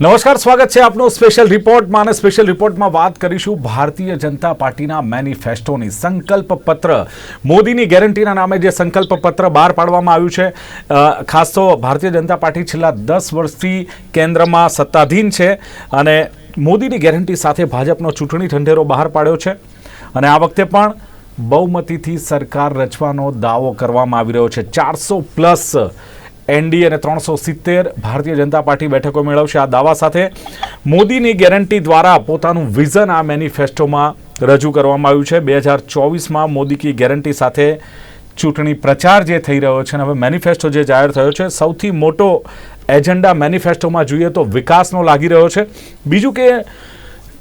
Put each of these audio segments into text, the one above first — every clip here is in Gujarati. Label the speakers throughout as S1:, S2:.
S1: નમસ્કાર, સ્વાગત છે આપનું સ્પેશિયલ રિપોર્ટમાં અને સ્પેશિયલ રિપોર્ટમાં વાત કરીશું ભારતીય જનતા પાર્ટીના મેનિફેસ્ટોની સંકલ્પ પત્ર મોદીની ગેરંટીના નામે જે સંકલ્પ પત્ર બહાર પાડવામાં આવ્યું છે ખાસ તો ભારતીય જનતા પાર્ટી છેલ્લા દસ વર્ષથી કેન્દ્રમાં સત્તાધીન છે અને મોદીની ગેરંટી સાથે ભાજપનો ચૂંટણી ઢંઢેરો બહાર પાડ્યો છે. અને આ વખતે પણ બહુમતીથી સરકાર રચવાનો દાવો કરવામાં આવી રહ્યો છે. ચારસો પ્લસ એનડી અને ત્રણસો સિત્તેર ભારતીય જનતા પાર્ટી બેઠકો મેળવશે. આ દાવા સાથે મોદીની ગેરંટી દ્વારા પોતાનું વિઝન આ મેનિફેસ્ટોમાં રજૂ કરવામાં આવ્યું છે. બે હજાર ચોવીસમાં મોદી કી ગેરંટી સાથે ચૂંટણી પ્રચાર જે થઈ રહ્યો છે અને હવે મેનિફેસ્ટો જે જાહેર થયો છે, સૌથી મોટો એજન્ડા મેનિફેસ્ટોમાં જોઈએ તો વિકાસનો લાગી રહ્યો છે. બીજું કે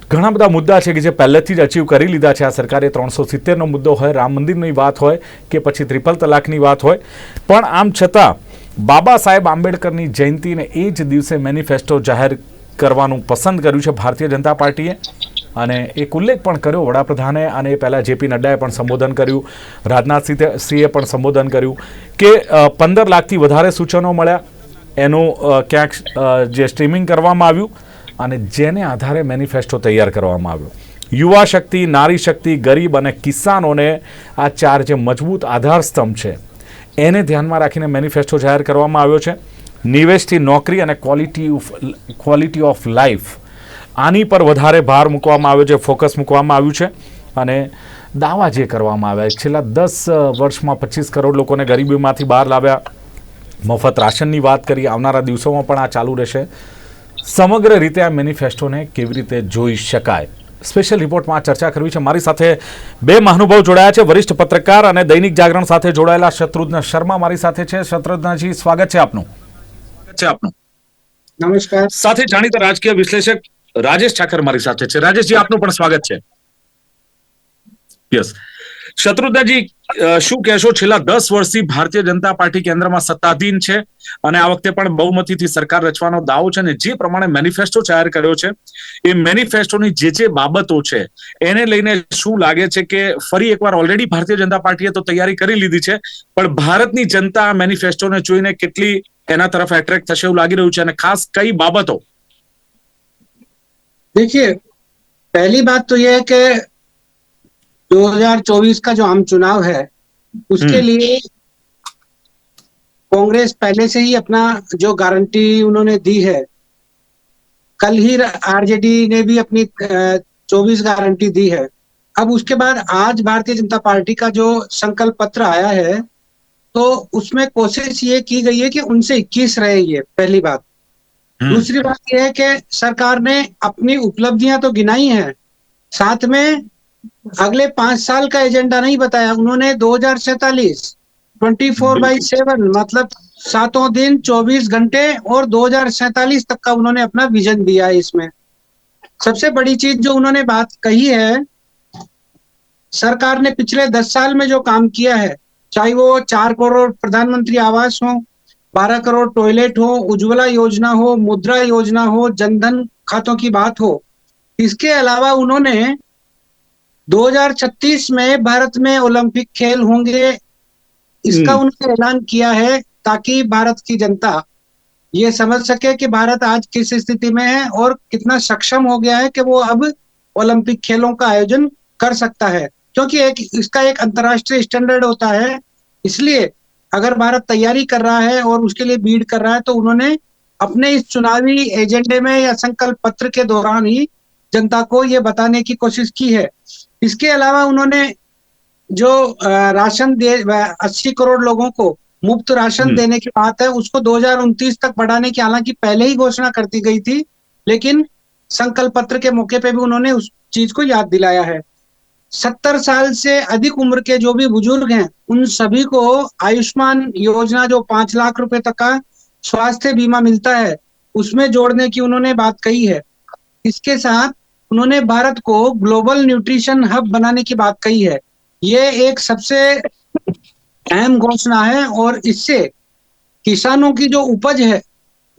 S1: ઘણા બધા મુદ્દા છે કે જે પહેલેથી જ અચીવ કરી લીધા છે આ સરકારે, ત્રણસો સિત્તેરનો મુદ્દો હોય, રામ મંદિરની વાત હોય કે પછી ત્રિપલ તલાકની વાત હોય. પણ આમ છતાં બાબા સાહેબ આંબેડકરની જયંતિને એ જ દિવસે મેનિફેસ્ટો જાહેર કરવાનું પસંદ કર્યું છે ભારતીય જનતા પાર્ટીએ. અને એક ઉલ્લેખ પણ કર્યો વડાપ્રધાને, અને એ પહેલાં જેપી નડ્ડાએ પણ સંબોધન કર્યું, રાજનાથ સિંહે- પણ સંબોધન કર્યું કે પંદર લાખથી વધારે સૂચનો મળ્યા. એનું ક્યાંક જે સ્ટ્રીમિંગ કરવામાં આવ્યું અને જેને આધારે મેનિફેસ્ટો તૈયાર કરવામાં આવ્યો. યુવા શક્તિ, નારી શક્તિ, ગરીબ અને કિસાનોને આ ચાર જે મજબૂત આધાર સ્તંભ છે એને ધ્યાનમાં રાખીને મેનિફેસ્ટો જાહેર કરવામાં આવ્યો છે. નિવેશથી નોકરી અને quality of quality of life આની પર વધારે ભાર મૂકવામાં આવ્યો છે ફોકસ મૂકવામાં આવ્યું છે અને દાવા જે કરવામાં આવ્યા છે, છેલ્લા દસ વર્ષમાં પચીસ કરોડ લોકોને ગરીબીમાંથી બહાર લાવ્યા. મફત રાશનની વાત કરી આવનારા દિવસોમાં પણ આ ચાલુ રહેશે. સમગ્ર રીતે આ મેનિફેસ્ટોને કેવી રીતે જોઈ શકાય? સ્પેશિયલ રિપોર્ટમાં ચર્ચા કરવી છે. મારી સાથે બે મહાનુભાવ જોડાયા છે. વરિષ્ઠ પત્રકાર અને દૈનિક જાગરણ સાથે જોડાયેલા શત્રુઘ્ન શર્મા મારી સાથે છે. શત્રુઘ્નજી સ્વાગત છે આપનું. છે આપનું.
S2: નમસ્કાર.
S1: સાથે જાણીતા રાજકીય વિશ્લેષક રાજેશ ઠાકર મારી સાથે છે. રાજેશજી આપનું પણ સ્વાગત છે. યસ. શત્રુઘ્નજી અ, શું કહેશો છેલ્લા દસ વર્ષથી ભારતીય જનતા પાર્ટી કેન્દ્રમાં સત્તાધીન છે અને આ વખતે પણ બહુમતીથી સરકાર રચવાનો દાવો છે અને જે પ્રમાણે મેનિફેસ્ટો જાહેર કર્યો છે એ મેનિફેસ્ટોની જે જે બાબતો છે એને લઈને શું લાગે છે કે ફરી એકવાર ઓલરેડી ભારતીય જનતા પાર્ટીએ તો તૈયારી કરી લીધી છે પણ ભારતની જનતા આ મેનિફેસ્ટોને જોઈને કેટલી એના તરફ એટ્રેક્ટ થશે એવું લાગી રહ્યું છે અને ખાસ કઈ બાબતો
S2: देखिए पहली बात तो यह है कि 2024 का जो आम चुनाव है उसके
S1: हम्म।
S2: लिए कांग्रेस पहले से ही अपना जो गारंटी उन्होंने दी है कल ही आरजेडी ने भी अपनी चौबीस गारंटी दी है। अब उसके बाद आज भारतीय जनता पार्टी का जो संकल्प पत्र आया है तो उसमें कोशिश ये की गई है कि उनसे 21 रहे ये पहली बात। दूसरी बात यह है कि सरकार ने अपनी उपलब्धियाँ तो गिनाई हैं साथ में अगले पाँच साल का एजेंडा नहीं बताया उन्होंने दो हज़ार सैतालीस ट्वेंटी फोर बाई सेवन मतलब सातों दिन चौबीस घंटे और दो हज़ार सैतालीस तक का उन्होंने अपना विजन दिया है इसमें। सबसे बड़ी चीज़ जो उन्होंने बात कही है सरकार ने पिछले दस साल में जो काम किया है चाहे वो चार करोड़ प्रधानमंत्री आवास हो बारह करोड़ टॉयलेट हो उज्ज्वला योजना हो मुद्रा योजना हो जनधन खातों की बात हो इसके अलावा उन्होंने 2036 में भारत में ओलंपिक खेल होंगे। इसका
S1: हम्म।
S2: उन्होंने ऐलान किया है ताकि भारत की जनता ये समझ सके कि भारत आज किस स्थिति में है और कितना सक्षम हो गया है कि वो अब ओलंपिक खेलों का आयोजन कर सकता है। क्योंकि एक इसका एक अंतर्राष्ट्रीय स्टैंडर्ड होता है। इसलिए अगर भारत तैयारी कर रहा है और उसके लिए भीड़ कर रहा है तो उन्होंने अपने इस चुनावी एजेंडे में या संकल्प पत्र के दौरान ही जनता को ये बताने की कोशिश की है। इसके अलावा उन्होंने जो राशन दे अस्सी करोड़ लोगों को मुफ़्त राशन
S1: हम्म।
S2: देने की बात है उसको दो तक बढ़ाने की हालाँकि पहले ही घोषणा कर दी गई थी लेकिन संकल्प पत्र के मौके पे भी उन्होंने उस चीज़ को याद दिलाया है सत्तर साल से अधिक उम्र के जो भी बुज़ुर्ग हैं उन सभी को आयुष्मान योजना जो पाँच लाख रुपए तक का स्वास्थ्य बीमा मिलता है उसमें जोड़ने की उन्होंने बात कही है इसके साथ उन्होंने भारत को ग्लोबल न्यूट्रिशन हब बनाने की बात कही है ये एक सबसे अहम घोषणा है और इससे किसानों की जो उपज है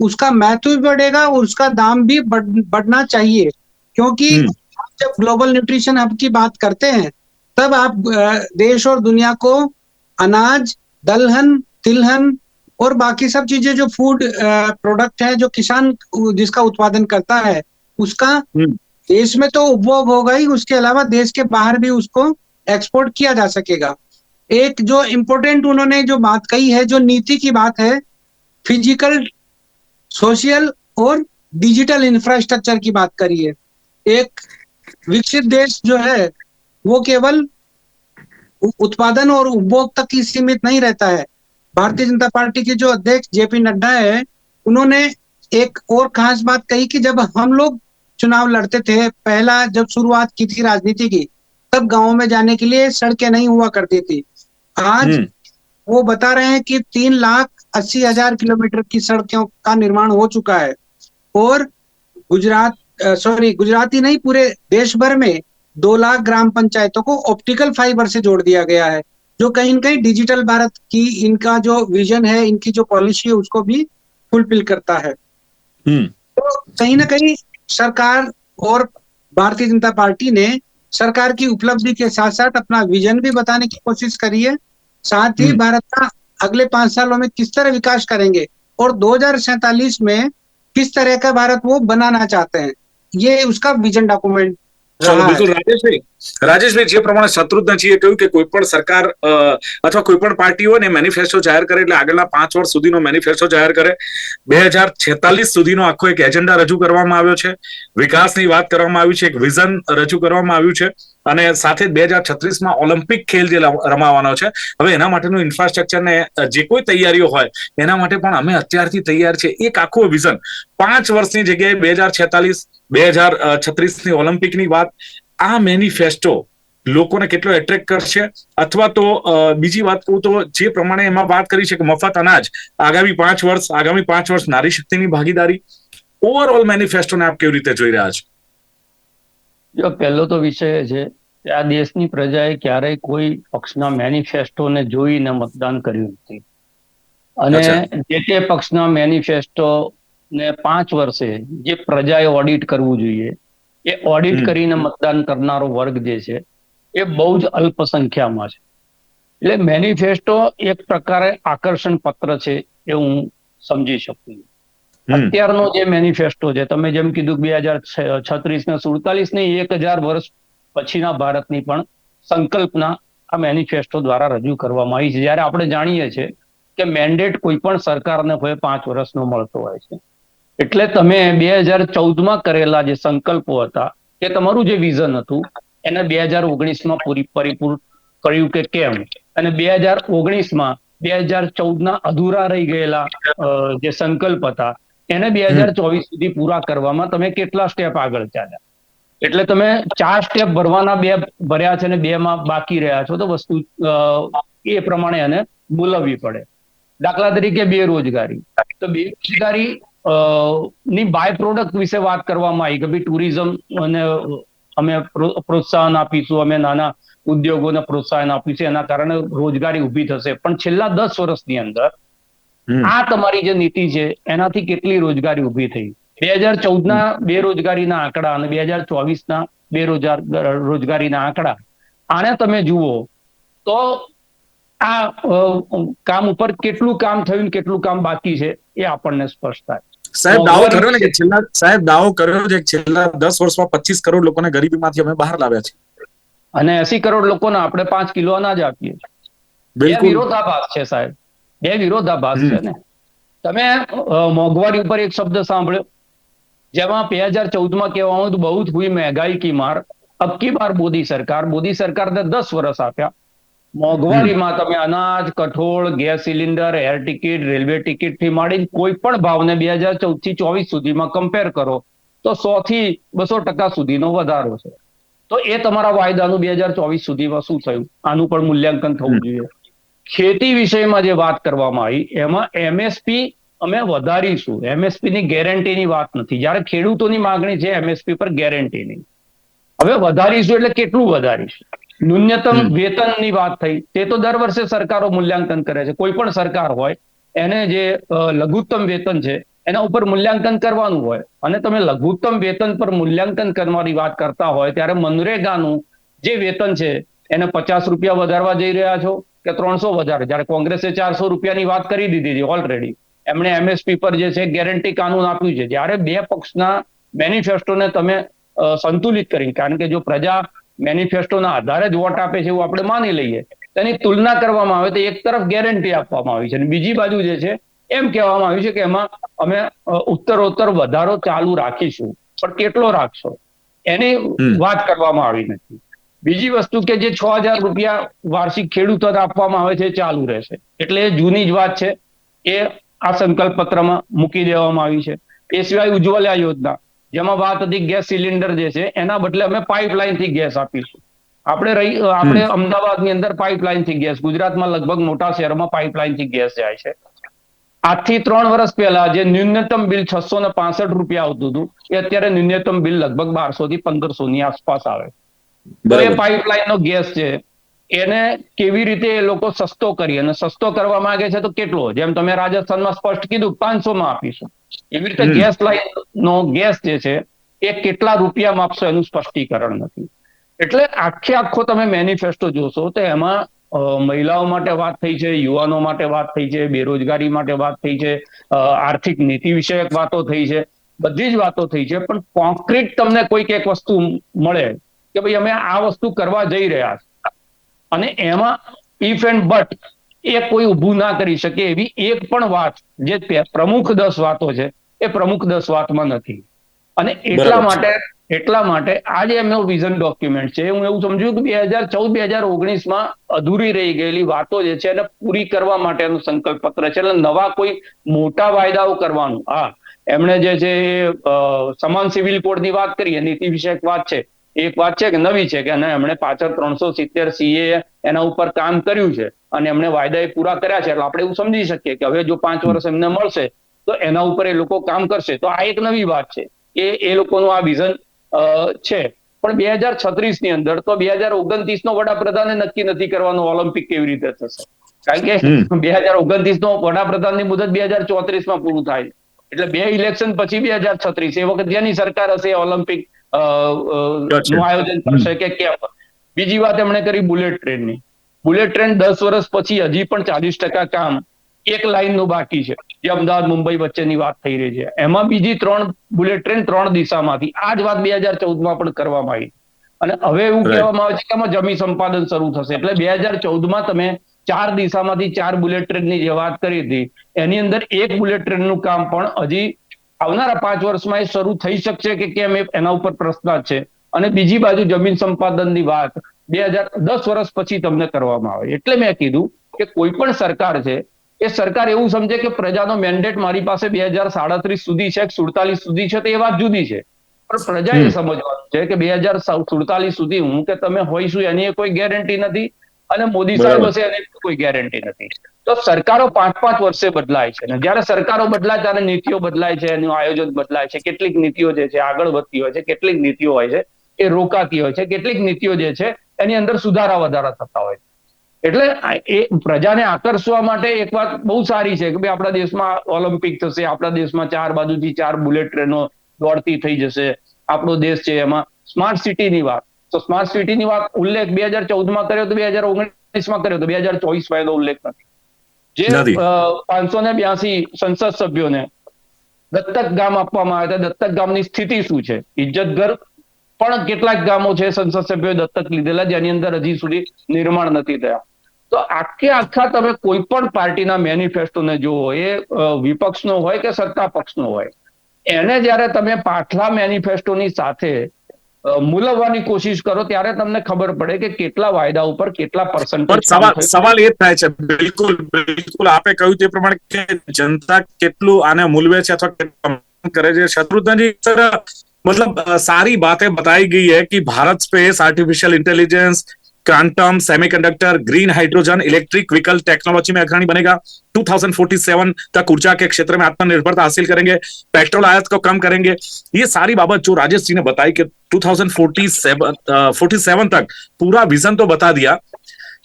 S2: उसका महत्व भी बढ़ेगा और उसका दाम भी बढ़, बढ़ना चाहिए क्योंकि
S1: हम्म।
S2: आप जब ग्लोबल न्यूट्रिशन हब की बात करते हैं तब आप देश और दुनिया को अनाज दलहन तिलहन और बाकी सब चीज़ें जो फ़ूड प्रोडक्ट है जो किसान जिसका उत्पादन करता है उसका
S1: हम्म।
S2: देश में तो उपभोग होगा ही, उसके अलावा देश के बाहर भी उसको एक्सपोर्ट किया जा सकेगा। एक जो इम्पोर्टेंट उन्होंने जो बात कही है, जो नीति की बात है फ़िज़िकल सोशल और डिजिटल इंफ्रास्ट्रक्चर की बात करी है। एक विकसित देश जो है, वो केवल उत्पादन और उपभोग तक ही सीमित नहीं रहता है। भारतीय जनता पार्टी के जो अध्यक्ष जेपी नड्डा है, उन्होंने एक और खास बात कही कि जब हम लोग चुनाव लड़ते थे। पहला जब शुरुआत की थी राजनीति की तब गाँव में जाने के लिए सड़कें नहीं हुआ करती थी। आज
S1: हम्म,
S2: वो बता रहे हैं कि तीन लाख अस्सी हज़ार किलोमीटर की सड़कों का निर्माण हो चुका है। और गुजरात सॉरी गुजरात ही नहीं पूरे देश भर में दो लाख ग्राम पंचायतों को ऑप्टिकल फाइबर से जोड़ दिया गया है जो कहीं ना कहीं डिजिटल भारत की इनका जो विजन है इनकी जो पॉलिसी है उसको भी फुलफिल करता है।
S1: हम्म,
S2: तो कहीं ना कहीं सरकार और भारतीय जनता पार्टी ने सरकार की उपलब्धि के साथ साथ अपना विजन भी बताने की कोशिश करी है। साथ ही
S1: हम्म।
S2: भारत का अगले पाँच सालों में किस तरह विकास करेंगे और दो में किस तरह का भारत वो बनाना चाहते हैं ये उसका विजन डॉक्यूमेंट बिल्कुल
S1: राजेश રાજેશભાઈ, જે પ્રમાણે શત્રુઘ્નજીએ કહ્યું કે કોઈ પણ સરકાર અથવા કોઈ પણ પાર્ટી હોય ને મેનિફેસ્ટો જાહેર કરે એટલે આગળના પાંચ વર્ષ સુધીનો મેનિફેસ્ટો જાહેર કરે. બે હજાર છેતાલીસ સુધીનો આખો એક એજન્ડા રજૂ કરવામાં આવ્યો છે. વિકાસની વાત કરવામાં આવી છે, એક વિઝન રજૂ કરવામાં આવ્યું છે અને સાથે બે હજાર છત્રીસમાં ઓલિમ્પિક ખેલ જે રમાવાનો છે. હવે એના માટેનું ઇન્ફ્રાસ્ટ્રક્ચર ને જે કોઈ તૈયારીઓ હોય, એના માટે પણ અમે અત્યારથી તૈયાર છે. એક આખું વિઝન પાંચ વર્ષની જગ્યાએ બે હજાર છેતાલીસ, બે હજાર છત્રીસની ઓલિમ્પિકની વાત આ મેનિફેસ્ટો લોકોને કેટલો એટ્રેક્ટ કરશે? અથવા તો બીજી વાત કહું તો જે પ્રમાણે એમાં વાત કરી છે કે મફત અનાજ આગામી પાંચ વર્ષ આગામી પાંચ વર્ષ નારી શક્તિની ભાગીદારી ઓવરઓલ મેનિફેસ્ટોને આપ કેવી રીતે જોઈ રહ્યા છો?
S3: જો પહેલો તો વિષય છે કે આ દેશની પ્રજાએ ક્યારેય કોઈ પક્ષના મેનિફેસ્ટોને જોઈને મતદાન કર્યું નથી. અને જે તે પક્ષના મેનિફેસ્ટો ને પાંચ વર્ષે જે પ્રજાએ ઓડિટ કરવું જોઈએ એ ઓડિટ કરીને મતદાન કરનારો વર્ગ જે છે એ બહુ જ અલ્પસંખ્યામાં છે. એટલે મેનિફેસ્ટો એક પ્રકારે આકર્ષણ પત્ર છે એ હું સમજી શકું અત્યારનો જે મેનિફેસ્ટો છે તમે જેમ કીધું બે હજાર છત્રીસ ને સુડતાલીસ ને એક હજાર વર્ષ પછીના ભારતની પણ સંકલ્પના આ મેનિફેસ્ટો દ્વારા રજૂ કરવામાં આવી છે. જ્યારે આપણે જાણીએ છીએ કે મેન્ડેટ કોઈ પણ સરકારને હોય પાંચ વર્ષનો મળતો હોય છે. એટલે તમે બે હજાર ચૌદમાં કરેલા જે સંકલ્પો હતા કે તમારું જે વિઝન હતું, એને બે હજાર ઓગણીસમાં પૂરી પરિપૂર્ણ કર્યું કે કેમ? અને બે હજાર ઓગણીસમાં બે હજાર ચૌદના અધૂરા રહી ગયેલા જે સંકલ્પ હતા, એને બે હજાર ચોવીસ સુધી પૂરા કરવામાં તમે કેટલા સ્ટેપ આગળ ચાલ્યા? એટલે તમે ચાર સ્ટેપ ભરવાના બે ભર્યા છે અને બે માં બાકી રહ્યા છો, તો વસ્તુ એ પ્રમાણે એને બોલાવવી પડે. દાખલા તરીકે બેરોજગારી. તો બેરોજગારી ની બાય પ્રોડક્ટ વિશે વાત કરવામાં આવી કે ભાઈ ટુરિઝમ અને અમે પ્રોત્સાહન આપીશું અમે નાના ઉદ્યોગોને પ્રોત્સાહન આપીશું એના કારણે રોજગારી ઊભી થશે. પણ છેલ્લા દસ વર્ષની અંદર આ તમારી જે નીતિ છે એનાથી કેટલી રોજગારી ઊભી થઈ? બે હજાર ચૌદના બેરોજગારીના આંકડા અને બે હજાર ચોવીસના બેરોજગાર રોજગારીના આંકડા. આને તમે જુઓ તો આ કામ ઉપર કેટલું કામ થયું કેટલું કામ બાકી છે એ આપણને સ્પષ્ટ થાય.
S1: સાહેબ દાવો કર્યો ને કે છેલ્લા સાહેબ દાવો કર્યો છે કે છેલ્લા દસ વર્ષમાં પચીસ કરોડ લોકોને ગરીબીમાંથી અમે બહાર લાવ્યા છે.
S3: અને એસી કરોડ લોકોને આપણે પાંચ કિલો અનાજ આપીએ છીએ. વિરોધાભાસ છે સાહેબ. બે વિરોધાભાસ છે ને. તમે મોંઘવારી ઉપર એક શબ્દ સાંભળ્યો? જેમાં બે હજાર ચૌદમાં કહેવામાં બહુ જ હુઈ મહેંગાઈ કી માર. અબકી માર બાર મોદી સરકાર મોદી સરકારને દસ વર્ષ આપ્યા. મોંઘવારીમાં તમે અનાજ કઠોળ gas cylinder air ticket railway ટિકિટથી માંડીને કોઈ પણ ભાવને બે હજાર ચૌદથી ચોવીસ સુધીમાં કમ્પેર કરો તો સો થી બસો ટકા સુધીનો વધારો છે. તો એ તમારા વાયદાનું બે હજાર ચોવીસ સુધીમાં શું થયું? આનું પણ મૂલ્યાંકન થવું જોઈએ. ખેતી વિષયમાં જે વાત કરવામાં આવી એમાં એમએસપી અમે વધારીશું. એમએસપી ની ગેરંટીની વાત નથી. જ્યારે ખેડૂતોની માંગણી છે એમએસપી પર ગેરંટીની હવે વધારીશું એટલે કેટલું વધારીશું? ન્યૂનતમ. વેતનની વાત થઈ તે તો દર વર્ષે સરકારો મૂલ્યાંકન કરે છે. કોઈ પણ સરકાર હોય એને જે લઘુત્તમ વેતન છે એના ઉપર મૂલ્યાંકન કરવાનું હોય અને તમે લઘુત્તમ વેતન પર મૂલ્યાંકન કરવાની વાત કરતા હોય ત્યારે મનરેગાનું જે વેતન છે એને પચાસ રૂપિયા વધારવા જઈ રહ્યા છો કે ત્રણસો વધારે? જ્યારે કોંગ્રેસે ચારસો રૂપિયાની વાત કરી દીધી છે ઓલરેડી એમણે એમએસપી પર જે છે ગેરંટી કાનૂન આપ્યું છે. જ્યારે બે પક્ષના મેનિફેસ્ટોને તમે સંતુલિત કરી કારણ કે જો પ્રજા મેનિફેસ્ટોના આધારે જ વોટ આપે છે એવું આપણે માની લઈએ. તેની તુલના કરવામાં આવે તો એક તરફ ગેરંટી આપવામાં આવી છે અને બીજી બાજુ જે છે એમ કહેવામાં આવ્યું છે કે એમાં અમે ઉત્તરોત્તર વધારો ચાલુ રાખીશું. પણ કેટલો રાખશો? એની વાત કરવામાં આવી નથી. બીજી વસ્તુ કે જે છ હજાર રૂપિયા વાર્ષિક ખેડૂતોને આપવામાં આવે છે ચાલુ રહેશે. એટલે એ જૂની જ વાત છે. એ આ સંકલ્પ પત્રમાં મૂકી દેવામાં આવી છે. એ સિવાય ઉજ્જવલા યોજના. જેમાં વાત હતી ગેસ સિલિન્ડર જે છે એના બદલે અમે પાઇપલાઇનથી ગેસ આપીશું. આપણે રહી આપણે અમદાવાદની અંદર પાઇપલાઇનથી ગેસ ગુજરાતમાં લગભગ મોટા શહેરોમાં પાઇપલાઇનથી ગેસ જાય છે. આજથી ત્રણ વર્ષ પહેલા જે ન્યૂનતમ બિલ છસો ને પાસઠ રૂપિયા આવતું હતું એ અત્યારે ન્યૂનતમ બિલ લગભગ બારસો થી પંદરસો ની આસપાસ આવે. તો એ પાઇપલાઇન નો ગેસ છે એને કેવી રીતે એ લોકો સસ્તો કરી અને સસ્તો કરવા માંગે છે તો કેટલો? જેમ તમે રાજસ્થાનમાં સ્પષ્ટ કીધું પાંચસો માં આપીશું. એવી રીતે ગેસ લાઈન નો ગેસ જે છે એ કેટલા રૂપિયામાં આપશો એનું સ્પષ્ટીકરણ નથી. એટલે આખે આખો તમે મેનિફેસ્ટો જોશો તો એમાં મહિલાઓ માટે વાત થઈ છે યુવાનો માટે વાત થઈ છે બેરોજગારી માટે વાત થઈ છે આર્થિક નીતિ વિષયક વાતો થઈ છે બધી જ વાતો થઈ છે પણ કોન્ક્રીટ તમને કોઈક એક વસ્તુ મળે કે ભાઈ અમે આ વસ્તુ કરવા જઈ રહ્યા અને એમાં ઇફ એન્ડ બટ એ કોઈ ઊભું ના કરી શકે એવી એક પણ વાત જે પ્રમુખ દસ વાતો છે એ પ્રમુખ દસ વાતમાં નથી. અને એટલા માટે એટલા માટે આ જે એમનો વિઝન ડોક્યુમેન્ટ છે. હું એવું સમજુ કે બે હજાર ચૌદ બે હજાર ઓગણીસમાં અધૂરી રહી ગયેલી વાતો જે છે એને પૂરી કરવા માટેનું સંકલ્પ પત્ર છે. એટલે નવા કોઈ મોટા વાયદાઓ કરવાનું. હા એમણે જે છે સમાન સિવિલ કોડની વાત કરી એ નીતિ વિષયક વાત છે. એક વાત છે કે નવી છે કે એમણે પાછળ ત્રણસો સિત્તેર સીએ એના ઉપર કામ કર્યું છે અને એમણે વાયદા એ પૂરા કર્યા છે. એટલે આપણે એવું સમજી શકીએ કે હવે જો પાંચ વર્ષ એમને મળશે તો એના ઉપર એ લોકો કામ કરશે. તો આ એક નવી વાત છે એ એ લોકોનું આ વિઝન છે. પણ બે હજાર છત્રીસની અંદર તો બે હજાર ઓગણત્રીસ નો વડાપ્રધાને નક્કી નથી કરવાનો ઓલિમ્પિક કેવી રીતે થશે. કારણ કે બે હજાર ઓગણત્રીસ નો વડાપ્રધાનની મુદત બે હજાર ચોત્રીસમાં પૂરું થાય. એટલે બે ઇલેક્શન પછી બે હજાર છત્રીસ એ વખત જેની સરકાર હશે ઓલિમ્પિક. નું આયોજન કરશે કે કેમ? બીજી વાત એમણે કરી બુલેટ ટ્રેનની. બુલેટ ટ્રેન દસ વર્ષ પછી હજી પણ ચાલીસ ટકા કામ એક લાઇનનું બાકી છે. જે અમદાવાદ મુંબઈ વચ્ચેની વાત થઈ રહી છે. એમાં બીજી ત્રણ બુલેટ ટ્રેન ત્રણ દિશામાંથી આ જ વાત બે હજાર ચૌદમાં પણ કરવામાં આવી. અને હવે એવું કહેવામાં આવે છે કે આમાં જમીન સંપાદન શરૂ થશે. એટલે બે હજાર ચૌદમાં તમે ચાર દિશામાંથી ચાર બુલેટ ટ્રેનની જે વાત કરી હતી એની અંદર એક બુલેટ ટ્રેનનું કામ પણ હજી આવનારા પાંચ વર્ષમાં એ શરૂ થઈ શકશે કે કેમ એના ઉપર પ્રશ્ન છે. અને બીજી બાજુ જમીન સંપાદનની વાત બે હજાર દસ વર્ષ પછી તમને કરવામાં આવે. એટલે મેં કીધું કે કોઈ પણ સરકાર છે એ સરકાર એવું સમજે કે પ્રજાનો મેન્ડેટ મારી પાસે બે હજાર સાડત્રીસ સુધી છે સુડતાલીસ સુધી છે તો એ વાત જુદી છે. પણ પ્રજાએ
S1: એ
S3: સમજવાનું છે કે બે હજાર સુડતાલીસ સુધી હું કે તમે હોઈશું એની કોઈ ગેરંટી નથી. અને મોદી સાહેબ. હશે એને કોઈ ગેરંટી નથી. તો સરકારો પાંચ પાંચ વર્ષે બદલાય છે અને જ્યારે સરકારો બદલાય ત્યારે નીતિઓ બદલાય છે એનું આયોજન બદલાય છે કેટલીક નીતિઓ જે છે આગળ વધતી હોય છે કેટલીક નીતિઓ હોય છે એ રોકાતી હોય છે કેટલીક નીતિઓ જે છે એની અંદર સુધારા વધારા થતા હોય છે. એટલે એ પ્રજાને આકર્ષવા માટે એક વાત બહુ સારી છે કે ભાઈ આપણા દેશમાં ઓલિમ્પિક થશે આપણા દેશમાં ચાર બાજુથી ચાર બુલેટ ટ્રેનો દોડતી થઈ જશે આપણો દેશ છે એમાં. સ્માર્ટ સિટીની વાત. તો સ્માર્ટ સિટીની વાત ઉલ્લેખ બે હજાર ચૌદમાં કર્યો તો બે હજાર ઓગણીસમાં કર્યો તો બે હજાર ચોવીસમાં એનો ઉલ્લેખ નથી. જે પાંચસો ને બ્યાસી સંસદ સભ્યોને દત્તક ગામ આપવામાં આવ્યા હતા દત્તક ગામની સ્થિતિ શું છે? ઇજ્જતઘર પણ કેટલાક ગામો છે સંસદ સભ્યોએ દત્તક લીધેલા જેની અંદર હજી સુધી નિર્માણ નથી થયા. તો આખે આખા તમે કોઈ પણ પાર્ટીના મેનિફેસ્ટોને જુઓ એ વિપક્ષનો હોય કે સત્તા પક્ષનો હોય એને જ્યારે તમે પાછલા મેનિફેસ્ટોની સાથે મૂલવવાની કોશિશ કરો ત્યારે તમને ખબર પડે કે કેટલા વાયદા ઉપર કેટલા
S1: પણ
S3: પર્સન્ટેજ
S1: સવાલ સવાલ એ જ થાય છે બિલકુલ બિલકુલ આપે કહ્યું તે પ્રમાણે કે જનતા કેટલું આને મૂલવે છે અથવા કેટલું કરે છે शत्रुघ्न सर मतलब अ, सारी बातें बताई गई है कि Bharat space artificial intelligence quantum semiconductor green hydrogen electric vehicle technology में अग्रणी बनेगा। 2047 तक ऊर्जा के क्षेत्र में आत्मनिर्भरता हासिल करेंगे, पेट्रोल आयात को कम करेंगे। ये सारी बाबत जो राजेश जी ने बताई कि 2047 47 तक पूरा विजन तो बता दिया।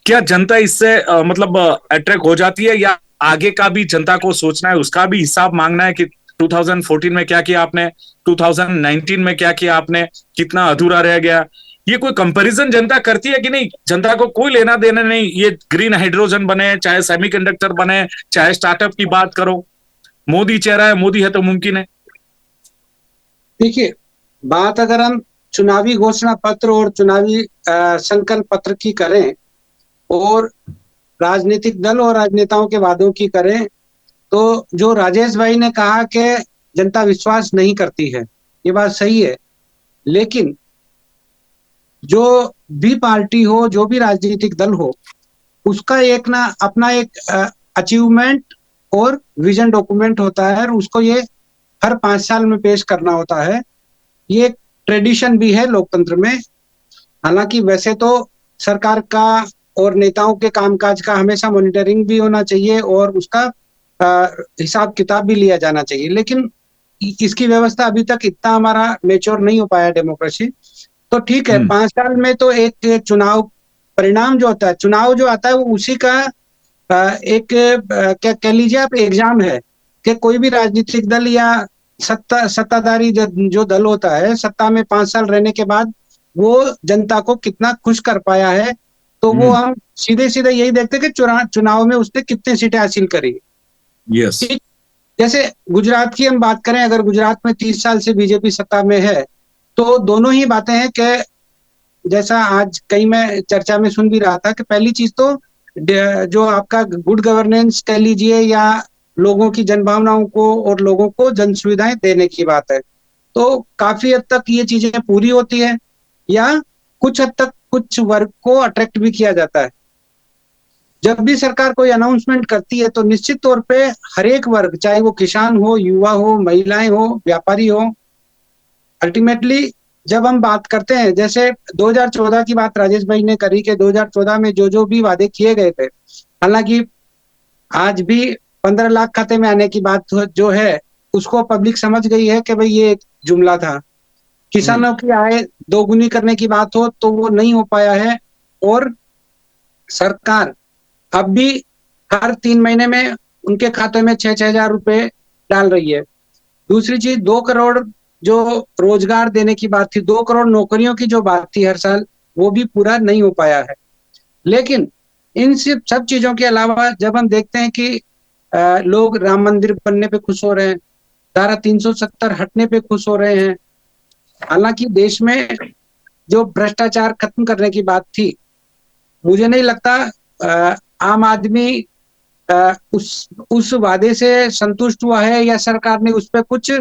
S1: क्या जनता इससे मतलब अट्रैक्ट हो जाती है या आगे का भी जनता को सोचना है, उसका भी हिसाब मांगना है कि 2014 में क्या किया आपने 2019 में क्या किया आपने, कितना अधूरा रह गया ये कोई कंपैरिजन जनता करती है कि नहीं? जनता को कोई लेना देना नहीं। ये ग्रीन हाइड्रोजन बने, चाहे सेमीकंडक्टर बने, चाहे स्टार्टअप की बात करो। मोदी चेहरा है, मोदी है तो मुमकिन है।
S2: देखिए, बात अगर हम चुनावी घोषणा पत्र और चुनावी संकल्प पत्र की करें और राजनीतिक दल और राजनेताओं के वादों की करें तो जो राजेश भाई ने कहा कि जनता विश्वास नहीं करती है, ये बात सही है। लेकिन जो भी पार्टी हो, जो भी राजनीतिक दल हो, उसका एक ना, अपना एक अचीवमेंट और विजन डॉक्यूमेंट होता है और उसको ये हर पाँच साल में पेश करना होता है। ये एक ट्रेडिशन भी है लोकतंत्र में। हालाँकि वैसे तो सरकार का और नेताओं के कामकाज का हमेशा मॉनिटरिंग भी होना चाहिए और उसका हिसाब किताब भी लिया जाना चाहिए। लेकिन इसकी व्यवस्था अभी तक इतना हमारा मेच्योर नहीं हो पाया डेमोक्रेसी तो ठीक है
S1: हम्म।
S2: पाँच साल में तो एक एक चुनाव परिणाम जो होता है चुनाव जो आता है वो उसी का एक क्या कह लीजिए आप एग्ज़ाम है कि कोई भी राजनीतिक दल या सत्ता सत्ताधारी जो, दल होता है सत्ता में पाँच साल रहने के बाद वो जनता को कितना खुश कर पाया है तो वो
S1: हम्म।
S2: हम सीधे सीधे यही देखते हैं कि चुनाव चुनाव में उसने कितने सीटें हासिल करी
S1: यस
S2: जैसे गुजरात की हम बात करें अगर गुजरात में तीस साल से बीजेपी सत्ता में है तो दोनों ही बातें हैं कि जैसा आज कई मैं चर्चा में सुन भी रहा था कि पहली चीज़ तो जो आपका गुड गवर्नेंस कह लीजिए या लोगों की जनभावनाओं को और लोगों को जन सुविधाएँ देने की बात है। तो काफ़ी हद तक ये चीज़ें पूरी होती है या कुछ हद तक कुछ वर्ग को अट्रैक्ट भी किया जाता है। जब भी सरकार कोई अनाउंसमेंट करती है तो निश्चित तौर पे हर एक वर्ग, चाहे वो किसान हो, युवा हो, महिलाएँ हो, व्यापारी हो अल्टीमेटली जब हम बात करते हैं, जैसे 2014 की बात राजेश भाई ने करी कि 2014 में जो जो भी वादे किए गए थे, हालाँकि आज भी 15 लाख खाते में आने की बात जो है, उसको पब्लिक समझ गई है कि भाई ये एक जुमला था। किसानों की आय दोगुनी करने की बात हो तो वो नहीं हो पाया है और सरकार अब भी हर तीन महीने में उनके खाते में छह छह हज़ार रुपए डाल रही है। दूसरी चीज़, दो करोड़ जो रोज़गार देने की बात थी दो करोड़ नौकरियों की जो बात थी हर साल वो भी पूरा नहीं हो पाया है। लेकिन इन सब सब चीज़ों के अलावा जब हम देखते हैं कि अ, लोग राम मंदिर बनने पे खुश हो रहे हैं धारा 370 हटने पे खुश हो रहे हैं। हालाँकि देश में जो भ्रष्टाचार खत्म करने की बात थी मुझे नहीं लगता अ, आम आदमी उस उस वादे से संतुष्ट हुआ है या सरकार ने उस पर कुछ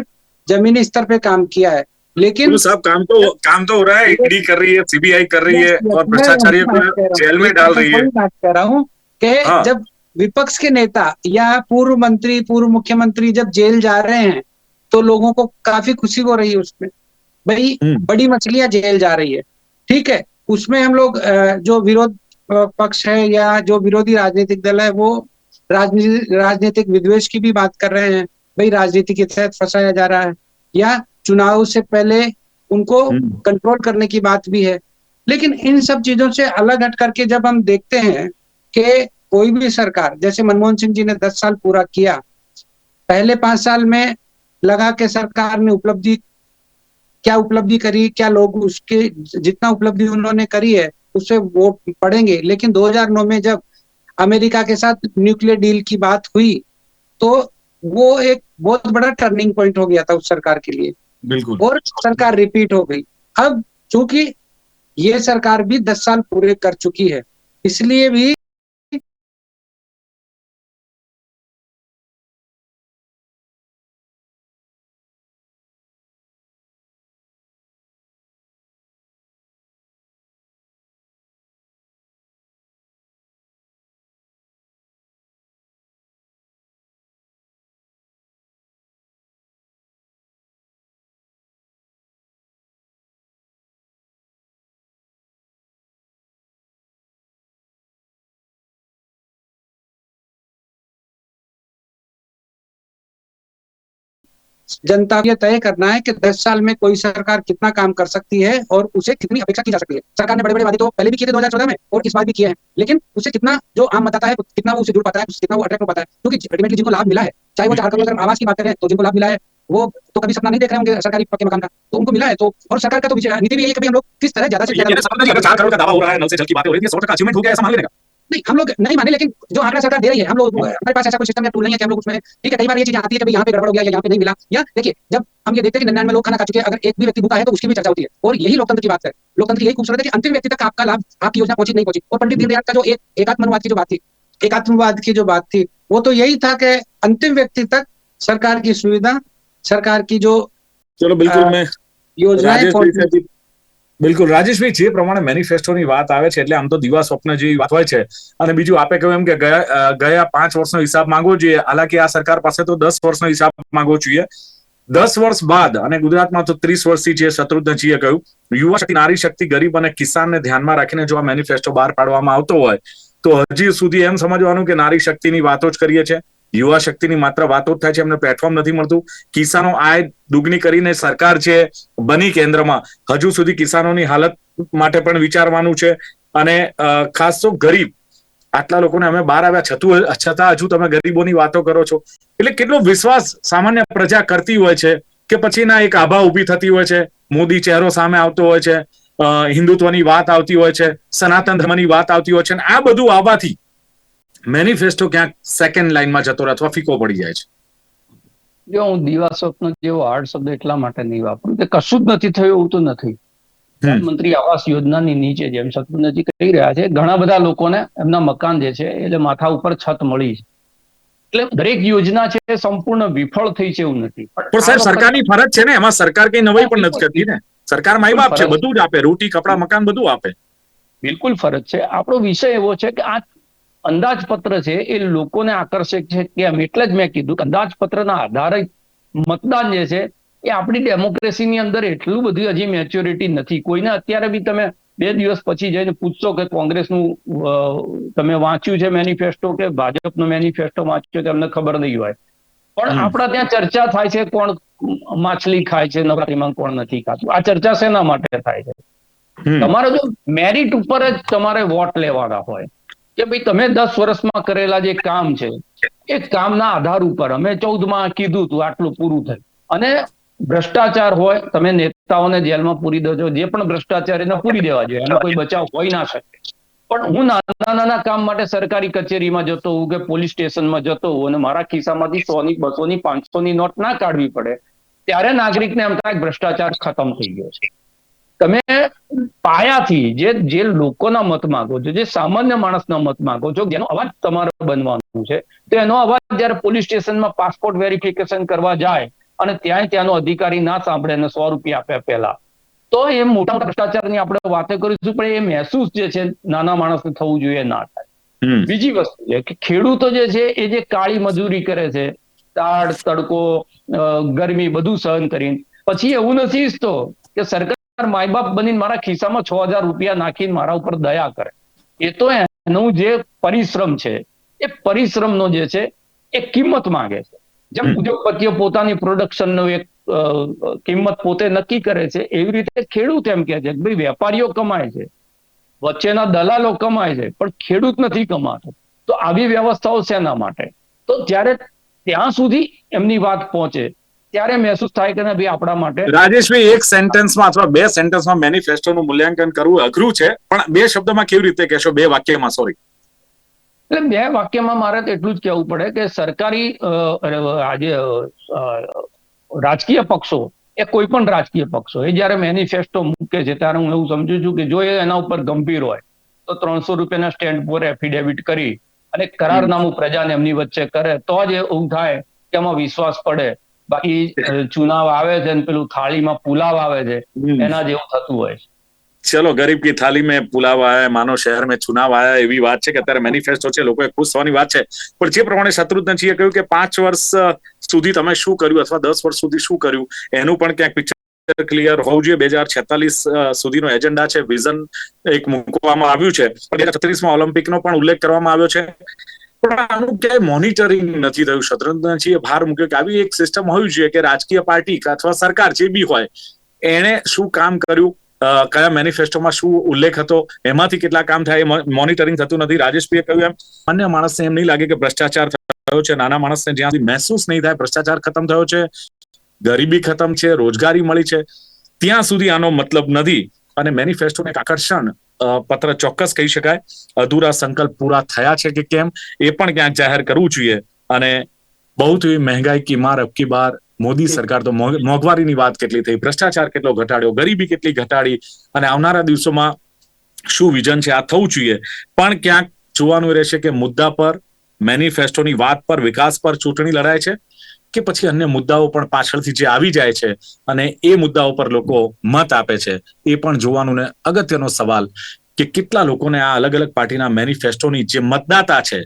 S2: जमीनी स्तर पे काम किया है लेकिन
S1: सब काम तो काम तो हो रहा है ईडी कर रही है सीबीआई कर रही है और भ्रष्टाचारियों को जेल में डाल रही है
S2: बात कह रहा हूँ कि
S1: हाँ।
S2: जब विपक्ष के नेता या पूर्व मंत्री पूर्व मुख्यमंत्री जब जेल जा रहे हैं तो लोगों को काफ़ी खुशी हो रही है उसमें भाई
S1: हम्म।
S2: बड़ी मछलियाँ जेल जा रही है ठीक है उसमें हम लोग जो विरोध पक्ष है या जो विरोधी राजनीतिक दल है वो राजनीति राजनीतिक विद्वेश की भी बात कर रहे हैं भाई राजनीति के तहत फंसाया जा रहा है। या चुनाव से पहले उनको
S1: हम्म।
S2: कंट्रोल करने की बात भी है। लेकिन इन सब चीज़ों से अलग हट करके जब हम देखते हैं कि कोई भी सरकार जैसे मनमोहन सिंह जी ने दस साल पूरा किया पहले पाँच साल में लगा के सरकार ने उपलब्धि क्या उपलब्धि करी क्या लोग उसके जितना उपलब्धि उन्होंने करी है उससे वोट पड़ेंगे लेकिन 2009 में जब अमेरिका के साथ न्यूक्लियर डील की बात हुई तो वो एक बहुत बड़ा टर्निंग पॉइंट हो गया था उस सरकार के लिए।
S1: बिल्कुल।
S2: और सरकार रिपीट हो गई। अब चूँकि ये सरकार भी दस साल पूरे कर चुकी है इसलिए भी जनता को ये तय करना है कि दस साल में कोई सरकार कितना काम कर सकती है और उसे कितनी अपेक्षा की जा सकती है। सरकार ने बड़े बड़े वादे तो पहले भी किए थे 2014 में और इस बार भी किए हैं। लेकिन उसे कितना जो आम मतदाता है, कितना वो उसे जुड़ पाता है, कितना वो अट्रैक्ट हो पाता है, क्योंकि अल्टीमेटली जिनको लाभ मिला है, चाहे वो करोड़ अगर आवास की बात करें तो जिनको लाभ मिला है, वो तो कभी सपना नहीं देख रहे होंगे सरकारी पक्के मकान का तो उनको मिला है तो और सरकार का तो नीति भी है कि हम लोग किस तरह ज़्यादा से ज़्यादा
S1: समझना चार करोड़ का दावा हो रहा है, नल से जल की बातें हो रही है सौ अचीवमेंट हो गया, ऐसा मान का
S2: नहीं हम लोग नहीं माने लेकिन जो आंकड़ा सरकार दे रही है हम लोग हमारे पास ऐसा कोई सिस्टम या टूल नहीं है कि हम लोग उसमें ठीक है कई बार ये चीज़ आती है कि यहाँ पे गड़बड़ हो गया या यहाँ पे नहीं मिला या देखिए जब हम ये देखते हैं कि नन्यान में लोग खाना खा चुके हैं अगर एक भी व्यक्ति भूखा है तो उसकी भी चर्चा होती है और यही लोकतंत्र की बात है। लोकतंत्र यही खूबसूरत है कि अंतिम व्यक्ति तक आपका लाभ आपकी योजना पहुँची नहीं पहुँची। और पंडित दीनदयाल का जो एक एकात्मवाद की जो बात थी। एकात्मवाद की जो बात थी वो तो यही था कि अंतिम व्यक्ति तक सरकार की सुविधा सरकार की जो चलो
S1: बिल्कुल
S2: मैं
S1: योजना બિલકુલ. રાજેશભાઈ, જે પ્રમાણે મેનિફેસ્ટોની વાત આવે છે, એટલે આમ તો દિવા સ્વપ્ન જેવી વાત હોય છે. અને બીજું આપે કહ્યું એમ કે ગયા ગયા પાંચ વર્ષનો હિસાબ માંગવો જોઈએ. હાલાકી આ સરકાર પાસે તો દસ વર્ષનો હિસાબ માંગવો જોઈએ. દસ વર્ષ બાદ, અને ગુજરાતમાં તો ત્રીસ વર્ષથી જે શત્રુઘ્નજીએ કહ્યું, યુવા શક્તિ, નારી શક્તિ, ગરીબ અને કિસાનને ધ્યાનમાં રાખીને જો આ મેનિફેસ્ટો બહાર પાડવામાં આવતો હોય, તો હજી સુધી એમ સમજવાનું કે નારી શક્તિની વાતો જ કરીએ છે યુવા શક્તિની માત્ર વાતો જ થાય છે, એમને પ્લેટફોર્મ નથી મળતું. કિસાનો આય દુગની કરીને સરકાર છે, બની કેન્દ્રમાં. હજુ સુધી કિસાનોની હાલત માટે પણ વિચારવાનું છે અને ખાસ તો ગરીબ. આટલા લોકોને અમે બહાર આવ્યા છતું, છતાં હજુ તમે ગરીબોની વાતો કરો છો. એટલે કેટલો વિશ્વાસ સામાન્ય પ્રજા કરતી હોય છે કે પછીના એક આભા ઊભી થતી હોય છે, મોદી ચહેરો સામે આવતો હોય છે હિન્દુત્વની વાત આવતી હોય છે, સનાતન ધર્મની વાત આવતી હોય છે અને આ બધું આવવાથી મેનિફેસ્ટો ક્યાંક સેકન્ડ લાઈનમાં જતો રહે અથવા ફીકો પડી જાય છે.
S3: જો હું દીવા સ્વપ્ન જેવો હાર્ડ શબ્દ એટલા માટે નહીં વાપરું કે કશું જ નથી થયું એવું તો નથી. પ્રધાનમંત્રી આવાસ યોજનાની નીચે જેમ શત્રુનજી કહી રહ્યા છે ઘણા બધા લોકોને એમના મકાન જે છે એટલે માથા ઉપર છત મળી છે. એટલે દરેક યોજના છે એ સંપૂર્ણ વિફળ થઈ છે એવું નથી.
S1: પણ સાહેબ સરકારની ફરજ છે ને એમાં સરકાર કઈ નવાઈ પણ નથી કરતી ને. સરકાર માય બાપ છે બધું જ આપે રોટી કપડા મકાન બધું આપે.
S3: બિલકુલ ફરજ છે. આપણો વિષય એવો છે કે આ અંદાજપત્ર છે એ લોકોને આકર્ષક છે કેમ એટલે જ મેં કીધું કે અંદાજપત્રના આધારે મતદાન જે છે એ આપણી ડેમોક્રેસીની અંદર એટલું બધું હજી મેચ્યોરિટી નથી. કોઈને અત્યારે બી તમે બે દિવસ પછી જઈને પૂછશો કે કોંગ્રેસનું તમે વાંચ્યું છે મેનિફેસ્ટો કે ભાજપનો મેનિફેસ્ટો વાંચ્યો તમને ખબર નહીં હોય. પણ આપણા ત્યાં ચર્ચા થાય છે કોણ માછલી ખાય છે નવરાત્રીમાં કોણ નથી ખાતું. આ ચર્ચા શેના માટે થાય છે? તમારે જો મેરિટ ઉપર જ તમારે વોટ લેવાના હોય. કે ભાઈ તમે દસ વર્ષમાં કરેલા જે કામ છે, એ કામના આધાર ઉપર અમે ચૌદમાં કીધું હતું આટલું પૂરું થયું. અને ભ્રષ્ટાચાર હોય, તમે નેતાઓને જેલમાં પૂરી દેજો, જે પણ ભ્રષ્ટાચાર એને પૂરી દેવા જોઈએ, એનો કોઈ બચાવ હોઈ ના શકે. પણ હું નાના નાના કામ માટે સરકારી કચેરીમાં જતો હોઉં કે પોલીસ સ્ટેશનમાં જતો હોઉં અને મારા ખિસ્સામાંથી સો ની બસો ની પાંચસો ની નોટ ના કાઢવી પડે, ત્યારે નાગરિકને એમ થાય ભ્રષ્ટાચાર ખતમ થઈ ગયો છે. તમે પાયાથી જે જે લોકોના મત માંગો છો જે સામાન્ય માણસના મત માંગો છો જેનો અવાજ તમારે બનવાનો છે તો એનો અવાજ જ્યારે પોલીસ સ્ટેશનમાં પાસપોર્ટ વેરિફિકેશન કરવા જાય અને ત્યાંય ત્યાંનો અધિકારી ના સાંભળે અને સો રૂપિયા આપ્યા પહેલા તો એ મોટા ભ્રષ્ટાચારની આપણે વાતો કરીશું પણ એ મહેસૂસ જે છે નાના માણસને થવું જોઈએ ના થાય. બીજી વસ્તુ છે કે ખેડૂતો જે છે એ જે કાળી મજૂરી કરે છે તાડ તડકો ગરમી બધું સહન કરીને પછી એવું નથી ઈચ્છતો કે સરકાર માય બાપ બનીને મારા ખિસ્સામાં છ હજાર રૂપિયા નાખીને મારા ઉપર દયા કરે. એ તો એનું જે પરિશ્રમ છે એ પરિશ્રમનો જે છે એ કિંમત માંગે છે. જેમ ઉદ્યોગપતિઓ પોતાની પ્રોડક્શનનો એક કિંમત પોતે નક્કી કરે છે એવી રીતે ખેડૂત એમ કે છે કે ભાઈ વેપારીઓ કમાય છે વચ્ચેના દલાલો કમાય છે પણ ખેડૂત નથી કમાતો. તો આવી વ્યવસ્થાઓ શેના માટે? તો જ્યારે ત્યાં સુધી એમની વાત પહોંચે ત્યારે મહેસૂસ થાય કે ભાઈ આપણા માટે?
S1: રાજેશભાઈ એક સેન્ટેન્સમાં અથવા બે સેન્ટેન્સમાં મેનિફેસ્ટોનું મૂલ્યાંકન કરવું અઘરું છે પણ બે શબ્દમાં કેવી રીતે કહેશો? બે વાક્યમાં સોરી
S3: એટલે બે વાક્યમાં મારે એટલું જ કહેવું પડે કે સરકારી આજે રાજકીય પક્ષો એ કોઈ પણ રાજકીય પક્ષો એ જ્યારે મેનિફેસ્ટો મૂકે છે ત્યારે હું એવું સમજુ છું કે જો એ એના ઉપર ગંભીર હોય તો ત્રણસો રૂપિયાના સ્ટેન્ડ પર એફિડેવિટ કરી અને કરારનામું પ્રજાને એમની વચ્ચે કરે તો જ એવું થાય કે એમાં વિશ્વાસ પડે. બાકી ચુનાવ આવે છે ને પેલું થાળીમાં પુલાવ આવે છે એના જેવું થતું હોય છે.
S1: ચલો ગરીબ કી થાલી મેં પુલાવ આયા માનો શહેર મેં ચુનાવ આયા એવી વાત છે કે અત્યારે મેનિફેસ્ટો છે લોકોએ ખુશ થવાની વાત છે. પણ જે પ્રમાણે શત્રુઘ્નજીએ કહ્યું કે પાંચ વર્ષ સુધી તમે શું કર્યું અથવા દસ વર્ષ સુધી શું કર્યું એનું પણ ક્યાંક પિક્ચર ક્લિયર હોવું જોઈએ. બે હજાર છેતાલીસ સુધીનો એજન્ડા છે વિઝન એક મૂકવામાં આવ્યું છે. બે હજાર છત્રીસમાં ઓલિમ્પિકનો પણ ઉલ્લેખ કરવામાં આવ્યો છે. પણ આનું ક્યાંય મોનિટરિંગ નથી થયું. શત્રુઘ્નજીએ ભાર મૂક્યો કે આવી એક સિસ્ટમ હોવી જોઈએ કે રાજકીય પાર્ટી અથવા સરકાર જે બી હોય, એણે શું કામ કર્યું કયા મેનિફેસ્ટોમાં શું ઉલ્લેખ હતો, એમાંથી કેટલા કામ થાય મોનિટરિંગ થતું નથી. રાજેશભાઈએ કહ્યું એમ, અન્ય માણસને એમ નહીં લાગે કે ભ્રષ્ટાચાર થયો છે, નાના માણસને જ્યાં મહેસૂસ નહીં થાય, ભ્રષ્ટાચાર ખતમ થયો છે, ગરીબી ખતમ છે, રોજગારી મળી છે, ત્યાં સુધી આનો મતલબ નથી. અને મેનિફેસ્ટોને એક આકર્ષણ પત્ર ચોક્કસ કહી શકાય. અધૂરા સંકલ્પ પૂરા થયા છે કે કેમ એ પણ ક્યાંક જાહેર કરવું જોઈએ. અને બહુ એવી મહેંગાઈ કી માર અબકી બાર મોદી સરકાર તો મોંઘ- મોંઘવારીની વાત કેટલી થઈ. ભ્રષ્ટાચાર કેટલો ઘટાડ્યો ગરીબી કેટલી ઘટાડી અને આવનારા દિવસોમાં શું વિઝન છે આ થવું જોઈએ. પણ ક્યાંક જોવાનું રહેશે કે મુદ્દા પર મેનિફેસ્ટોની વાત પર વિકાસ પર ચૂંટણી લડાય છે. કે પછી અન્ય મુદ્દાઓ પણ પાછળથી જે આવી જાય છે અને એ મુદ્દાઓ પર લોકો મત આપે છે, એ પણ જોવાનું ને અગત્યનો સવાલ કે કેટલા લોકોને આ અલગ અલગ પાર્ટીના મેનિફેસ્ટોની જે મતદાતા છે,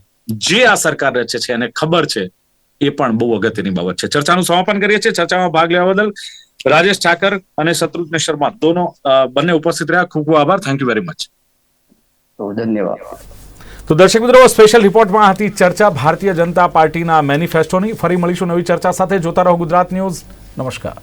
S1: જે આ સરકાર રચે છે એને ખબર છે, એ પણ બહુ અગત્યની બાબત છે. ચર્ચાનું સમાપન કરીએ છીએ. ચર્ચામાં ભાગ લેવા બદલ રાજેશ ઠાકર અને શત્રુઘ્ન શર્મા. દોનો બંને ઉપસ્થિત રહ્યા. ખૂબ ખૂબ આભાર. થેન્ક યુ વેરી મચ
S3: ધન્યવાદ.
S1: તો દર્શક મિત્રો સ્પેશિયલ રિપોર્ટમાં હતી ચર્ચા. ભારતીય જનતા પાર્ટીના મેનિફેસ્ટોની ફરી મળીશું નવી ચર્ચા સાથે. જોતા રહો ગુજરાત ન્યૂઝ. નમસ્કાર.